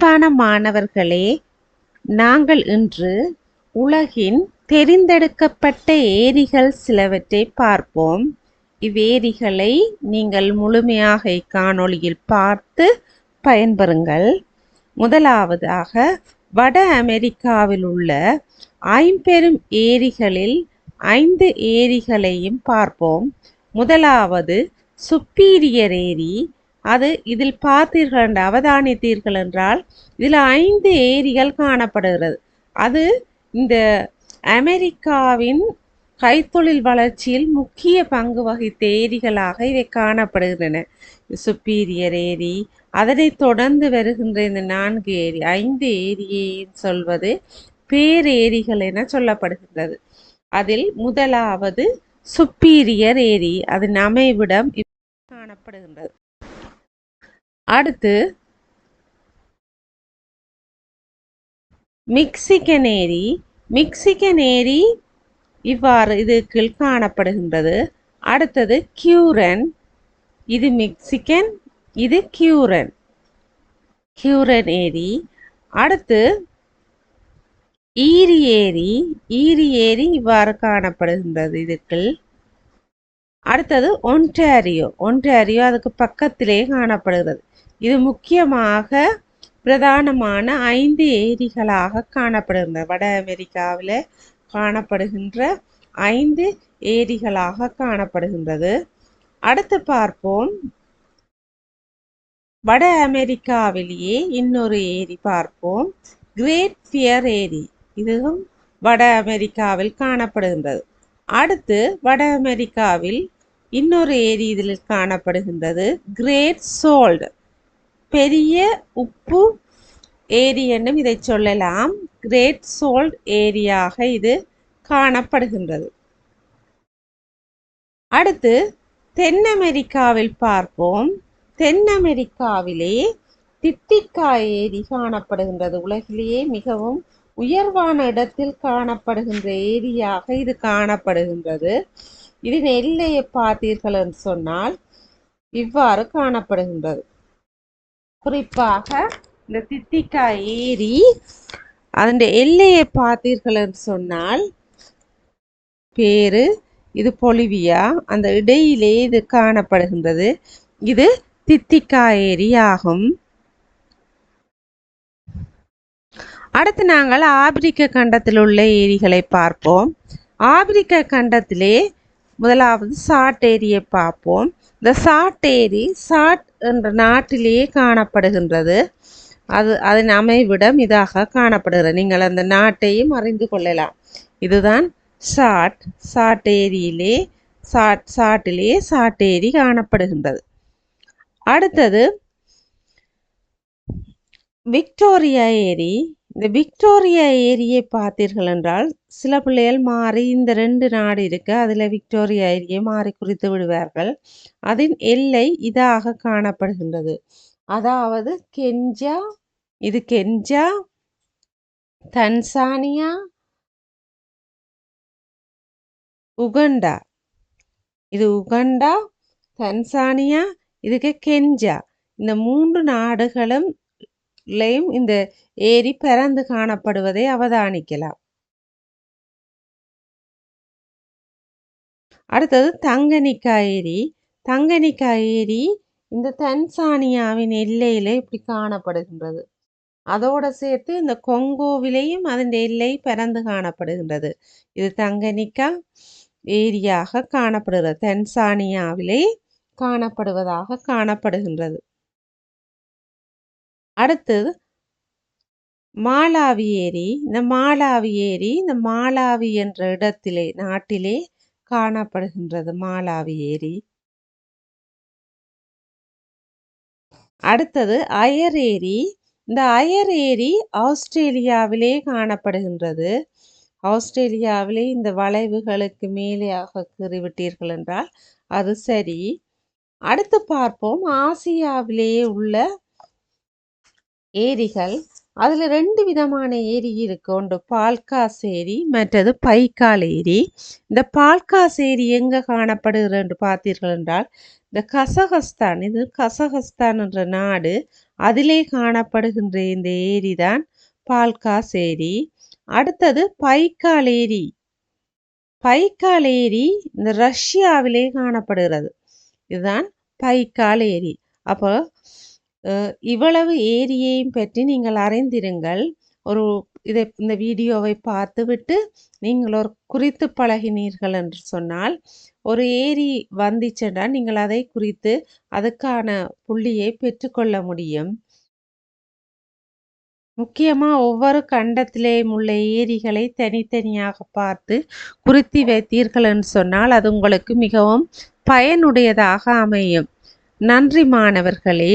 அன்பான மாணவர்களே நாங்கள் இன்று உலகின் தெரிந்தெடுக்கப்பட்ட ஏரிகள் சிலவற்றை பார்ப்போம். இவ்வேரிகளை நீங்கள் முழுமையாக இக்காணொளியில் பார்த்து பயன்பெறுங்கள். முதலாவதாக வட அமெரிக்காவில் உள்ள ஐம்பெரும் ஏரிகளில் ஐந்து ஏரிகளையும் பார்ப்போம். முதலாவது சுப்பீரியர் ஏரி அது இதில் பார்த்தீர்கள் என்று அவதானித்தீர்கள் என்றால் இதில் ஐந்து ஏரிகள் காணப்படுகிறது. அது இந்த அமெரிக்காவின் கைத்தொழில் வளர்ச்சியில் முக்கிய பங்கு வகித்த ஏரிகளாக இவை காணப்படுகின்றன. சுப்பீரியர் ஏரி அதனைத் தொடர்ந்து வருகின்ற இந்த நான்கு ஏரி ஐந்து ஏரியையும் சொல்வது பேரேரிகள் என சொல்லப்படுகின்றது. அதில் முதலாவது சுப்பீரியர் ஏரி அதன் அமைவிடம் காணப்படுகின்றது. அடுத்து மிக்சிகன் ஏரி மிக்சிகன் ஏரி இவ்வாறு இது கீழ் காணப்படுகின்றது. அடுத்தது கியூரன். இது மிக்சிகன் இது கியூரன். கியூரன் ஏரி அடுத்து ஈரி ஏரி ஈரி ஏரி இவ்வாறு காணப்படுகின்றது இதுக்குள். அடுத்தது ஒன்டாரியோ. ஒன்டாரியோ அதுக்கு பக்கத்திலே காணப்படுகிறது. இது முக்கியமாக பிரதானமான ஐந்து ஏரிகளாக காணப்படுகின்றன. வட அமெரிக்காவில் காணப்படுகின்ற ஐந்து ஏரிகளாக காணப்படுகின்றது. அடுத்து பார்ப்போம். வட அமெரிக்காவிலேயே இன்னொரு ஏரி பார்ப்போம். கிரேட் பியர் ஏரி. இதுவும் வட அமெரிக்காவில் காணப்படுகின்றது. அடுத்து வட அமெரிக்காவில் இன்னொரு ஏரி இதில் காணப்படுகின்றது. Great salt. பெரிய உப்பு ஏரி என்றும் இதை சொல்லலாம். கிரேட் சோல்ட் ஏரியாக இது காணப்படுகின்றது. அடுத்து தென் அமெரிக்காவில் பார்ப்போம். தென் அமெரிக்காவிலே தித்திக்கா ஏரி காணப்படுகின்றது. உலகிலேயே மிகவும் உயர்வான இடத்தில் காணப்படுகின்ற ஏரியாக இது காணப்படுகின்றது. இதன் எல்லையை பார்த்தீர்கள் என்று சொன்னால் இவ்வாறு காணப்படுகின்றது. குறிப்பாக இந்த தித்திக்கா ஏரி அதன் எல்லையை பார்த்தீர்கள் என்று சொன்னால் பேரு இது பொலிவியா அந்த இடையிலே இது காணப்படுகின்றது. இது தித்திக்கா ஏரி ஆகும். அடுத்து நாங்கள் ஆப்பிரிக்க கண்டத்தில் உள்ள ஏரிகளை பார்ப்போம். ஆப்பிரிக்க கண்டத்திலே முதலாவது சாட் ஏரியை பார்ப்போம். இந்த சாட் ஏரி சாட் என்ற நாட்டிலேயே காணப்படுகின்றது. அது அதன் அமைவிடம் இதாக காணப்படுகிறது. நீங்கள் அந்த நாட்டையும் அறிந்து கொள்ளலாம். இதுதான் சாட் சாட்டேரியிலே சாட் சாட்டிலே சாட்டேரி காணப்படுகின்றது. அடுத்தது விக்டோரியா ஏரி இந்த விக்டோரியா ஏரியை பார்த்தீர்கள் என்றால் சில பிள்ளைகள் மாறி இந்த ரெண்டு நாடு இருக்கு. அதில் விக்டோரியா ஏரியை மாறி குறித்து விடுவார்கள். அதன் எல்லை இதாக காணப்படுகின்றது. அதாவது கெஞ்சா இது கெஞ்சா தன்சானியா உகண்டா. இது உகண்டா தன்சானியா இதுக்கு கெஞ்சா இந்த மூன்று நாடுகளும் இந்த ஏரி பரந்து காணப்படுவதை அவதானிக்கலாம். அடுத்தது தங்கனிக்கா ஏரி. தங்கனிக்கா ஏரி இந்த தன்சானியாவின் எல்லையில் இப்படி காணப்படுகின்றது. அதோட சேர்த்து இந்த கொங்கோவிலையும் அதன் எல்லை பரந்து காணப்படுகின்றது. இது தங்கனிக்கா ஏரியாக காணப்படுகிறது. தென்சானியாவிலே காணப்படுவதாக காணப்படுகின்றது. அடுத்தது மாலாவி ஏரி. இந்த மாலாவி ஏரி இந்த மாலாவி என்ற இடத்திலே நாட்டிலே காணப்படுகின்றது மாலாவி ஏரி. அடுத்தது அயர் ஏரி. இந்த அயர் ஏரி ஆஸ்திரேலியாவிலே காணப்படுகின்றது. ஆஸ்திரேலியாவிலே இந்த வளைவுகளுக்கு மேலேயாக கீறிவிட்டீர்கள் என்றால் அது சரி. அடுத்து பார்ப்போம். ஆசியாவிலேயே உள்ள ஏரிகள். அதில் ரெண்டு விதமான ஏரி இருக்கு. ஒன்று பால்காஸ் ஏரி மற்றது பைக்கால் ஏரி. இந்த பால்காஸ் ஏரி எங்கே காணப்படுகிறது என்று பார்த்தீர்கள் என்றால் இந்த கசகஸ்தான் இது கசகஸ்தான் என்ற நாடு அதிலே காணப்படுகின்ற இந்த ஏரி தான் பால்காஸ் ஏரி. அடுத்தது பைக்கால் ஏரி. பைக்கால் ஏரி இந்த ரஷ்யாவிலே காணப்படுகிறது. இதுதான் பைக்கால் ஏரி. அப்போ இவ்வளவு ஏரியையும் பற்றி நீங்கள் அறிந்திருங்கள். ஒரு இதை இந்த வீடியோவை பார்த்துவிட்டு நீங்கள் ஒரு குறித்து பழகினீர்கள் என்று சொன்னால் ஒரு ஏரி வந்துச்சென்றால் நீங்கள் அதை குறித்து அதுக்கான புள்ளியை பெற்றுக்கொள்ள முடியும். முக்கியமாக ஒவ்வொரு கண்டத்திலேயும் உள்ள ஏரிகளை தனித்தனியாக பார்த்து குறித்தி வைத்தீர்கள் என்று சொன்னால் அது உங்களுக்கு மிகவும் பயனுடையதாக அமையும். நன்றி மாணவர்களே.